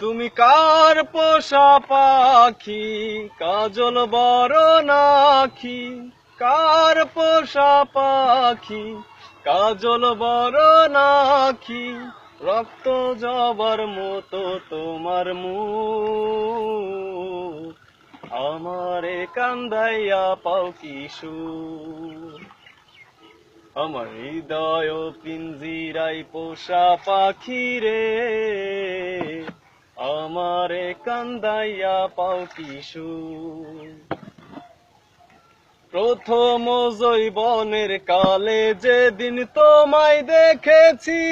তুমি কার পোষা পাখি? কাজল বড় নাখি কার পোষা পাখি? কাজল বড় নাখি রক্ত জবার মতো তোমার মুখ। আমারে কান্দাইয়া পাও কিশোর আমার হৃদয় পিঞ্জিরাই পোষা পাখি রে। আমারে কান্দাইয়া পাও কিশোর প্রথম জৈবনের কালে যেদিন তোমায় দেখেছি,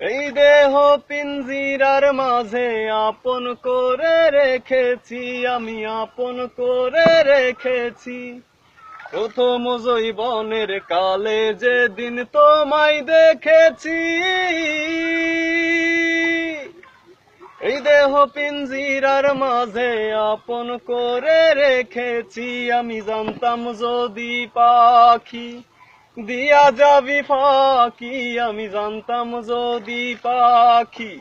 এই দেহ পিঞ্জিরার মাঝে আপন করে রেখেছি, আমি আপন করে রেখেছি। প্রথম জৈবনের কালে যেদিন তোমায় দেখেছি, এই দেহ পিঞ্জিরার মাঝে আপন করে রেখেছি। আমি জানতাম যদি পাখি দিয়া যাবি ফাঁকি, আমি জানতাম যদি পাখি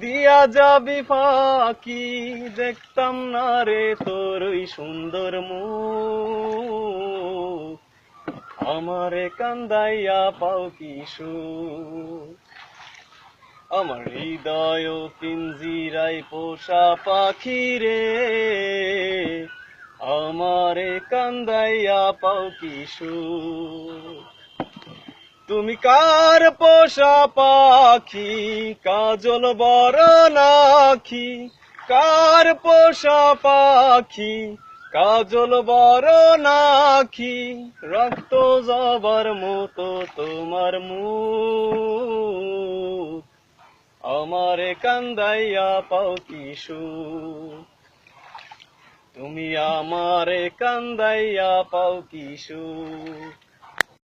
দিয়া যাবি ফাঁকি, দেখতাম না রে তোর সুন্দর মুখ। আমারে কান্দাইয়া পাও কিশোর আমার হৃদয় পিঞ্জিরাই পোষা পাখি রে। আমারে কান্দাইয়া পাও কিশোর তুমি কার পোষা পাখি? কাজল বড় নাখি কার পোষা পাখি? কাজল বড় রক্ত জবার মতো তোমার মুখ। আমারে কান্দাইয়া পাও কিশু তুমি আমারে কান্দাইয়া পাও কিশোর